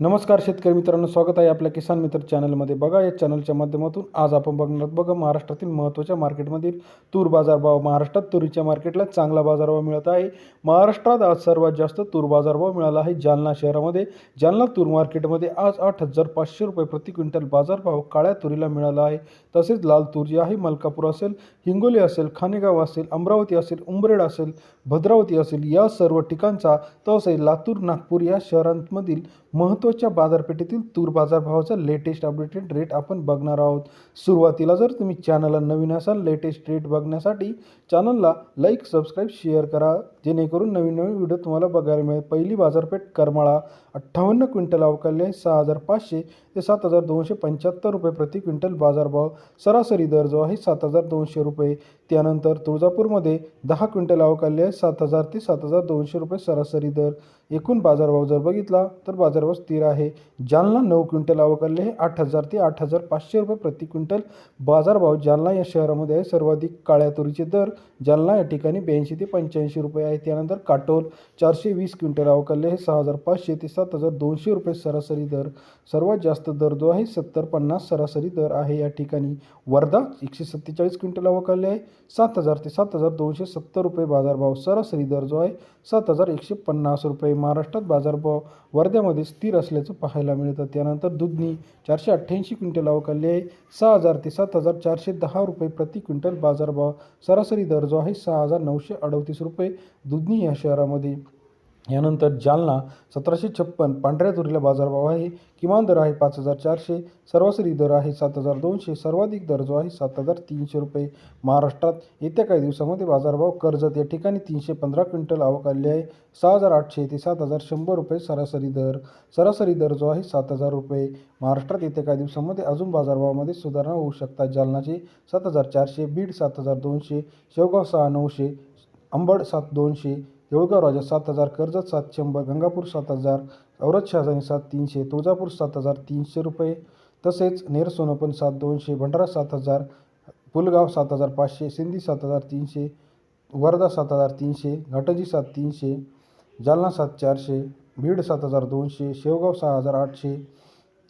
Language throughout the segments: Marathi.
नमस्कार शेतकरी मित्रांनो स्वागत आहे आपल्या किसान मित्र चॅनलमध्ये. बघा या चॅनलच्या माध्यमातून आज आपण बघणार आहोत बघा महाराष्ट्रातील महत्त्वाच्या मार्केटमधील तूर बाजारभाव महाराष्ट्रात तुरीच्या मार्केटला चांगला बाजारभाव मिळत आहे. महाराष्ट्रात आज सर्वात जास्त तूर बाजारभाव मिळाला आहे जालना शहरामध्ये. जालना तूर मार्केटमध्ये आज आठ हजार पाचशे रुपये प्रति क्विंटल बाजारभाव काळ्या तुरीला मिळाला आहे. तसेच लाल तूर जी आहे मलकापूर असेल हिंगोली असेल खानेगाव असेल अमरावती असेल उंबरेड असेल भद्रावती असेल या सर्व ठिकाणचा तसेच लातूर नागपूर या शहरांमधील महत्त्व महत्त्वाच्या बाजारपेठेतील तूर बाजारभावाचा लेटेस्ट अपडेटेड रेट आपण बघणार आहोत. सुरुवातीला जर तुम्ही चॅनलला नवीन असाल लेटेस्ट रेट बघण्यासाठी चॅनलला लाईक सबस्क्राईब शेअर करा. जेणेकरून नवीन नवीन व्हिडिओ तुम्हाला बघायला मिळेल. पहिली बाजारपेठ करमाळा अठ्ठावन्न क्विंटल अवकाली आहे सहा हजार पाचशे ते सात हजार दोनशे पंच्याहत्तर रुपये प्रति क्विंटल बाजारभाव. सरासरी दर जो आहे सात हजार दोनशे रुपये. त्यानंतर तुळजापूरमध्ये दहा क्विंटल अवकाली आहे सात हजार ते सात हजार दोनशे रुपये सरासरी दर. एकूण बाजारभाव जर बघितला तर बाजारभाव स्थिर आहे. जालना नऊ क्विंटल अवकाले आहे. आठ हजार ते आठ हजार पाचशे रुपये प्रति क्विंटल. बाजारभाव जालना या शहरामध्ये आहे. सर्वाधिक काळ्या तुरीचे दर जालना या ठिकाणी ब्याऐंशी ते पंच्याऐंशी रुपये आहे त्यानंतर काटोल चारशे वीस क्विंटल अवकाले आहे. सहा हजार पाचशे ते सात हजार दोनशे रुपये सरासरी दर. सर्वात जास्त दर जो आहे सत्तर पन्नास सरासरी दर आहे. या ठिकाणी वर्धा एकशे सत्तेचाळीस क्विंटल अवकाले आहे. सात हजार ते सात हजार दोनशे सत्तर रुपये बाजारभाव सरासरी दर जो आहे सात हजार एकशे पन्नास रुपये. महाराष्ट्रात बाजारभाव वर्ध्यामध्ये स्थिर असल्याचं पाहायला मिळतं. त्यानंतर दुधनी चारशे अठ्ठ्याऐंशी क्विंटल अवकाले आहे. सहा हजार ते सात हजार चारशे दहा रुपये प्रति क्विंटल बाजारभाव. सरासरी दर जो आहे सहा हजार नऊशे अडतीस रुपये दुधनी या शहरामध्ये. यानंतर जालना सतराशे छप्पन पांढऱ्या तुरीला बाजारभाव आहे. किमान दर आहे पाच हजार चारशे सरासरी दर आहे सात हजार दोनशे सर्वाधिक दर जो आहे सात हजार तीनशे रुपये. महाराष्ट्रात येत्या काही दिवसामध्ये बाजारभाव कर्जत या ठिकाणी तीनशे पंधरा क्विंटल अवकाले आहे. सहा हजार आठशे ते सात हजार शंभर रुपये सरासरी दर. सरासरी दर जो आहे सात हजार रुपये. महाराष्ट्रात येत्या काही दिवसामध्ये अजून बाजारभावामध्ये सुधारणा होऊ शकतात. जालनाचे सात हजार चारशे बीड सात हजार दोनशे शेवगाव सहा नऊशे अंबड सात दोनशे देऊळगाव राजा सात हजार कर्जत सात शंभर गंगापूर सात हजार औरत शहाजानी सात तीनशे तुळजापूर सात हजार तीनशे रुपये तसेच नेर सोनपण सात दोनशे भंडारा सात हजार पुलगाव सात हजार पाचशे सिंधी सात हजार तीनशे वर्धा सात हजार तीनशे घाटंजी सात तीनशे जालना सात चारशे बीड सात हजार दोनशे शेवगाव सहा हजार आठशे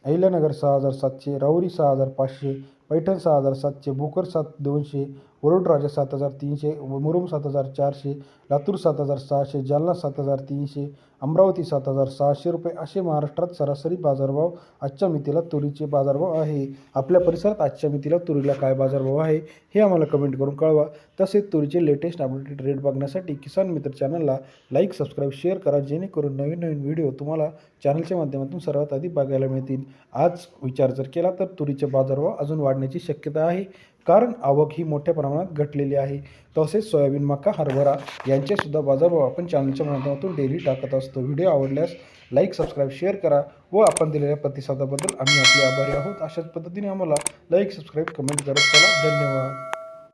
अहिल्यानगर सहा हजार सातशे राऊरी सहा हजार पाचशे पैठण सहा हजार सातशे भोकर सात दोनशे वरुडराजा सात हजार तीनशे मुरुम सात हजार चारशे लातूर सात हजार सहाशे जालना सात हजार तीनशे अमरावती सात हजार सहाशे रुपये असे महाराष्ट्रात सरासरी बाजारभाव आजच्या मितीला तुरीचे बाजारभाव आहे. आपल्या परिसरात आजच्या मितीला तुरीला काय बाजारभाव आहे हे आम्हाला कमेंट करून कळवा. तसेच तुरीचे लेटेस्ट अपडेटेड रेट बघण्यासाठी किसान मित्र चॅनलला लाईक सबस्क्राईब शेअर करा जेणेकरून नवीन नवीन व्हिडिओ तुम्हाला चॅनलच्या माध्यमातून सर्वात आधी बघायला मिळतील. आज विचार जर केला तर तुरीचे बाजारभाव अजून वाढण्याची शक्यता आहे. कारण आवक ही मोठ्या प्रमाणात घटलेली आहे. तसेच सोयाबीन मका हरभरा यांचेसुद्धा बाजारभाव आपण चॅनलच्या माध्यमातून डेली टाकत असतो. व्हिडिओ आवडल्यास लाईक सबस्क्राईब शेअर करा व आपण दिलेल्या प्रतिसादाबद्दल आम्ही आपले आभारी आहोत. अशाच पद्धतीने आम्हाला लाईक सबस्क्राईब कमेंट करत चला. धन्यवाद.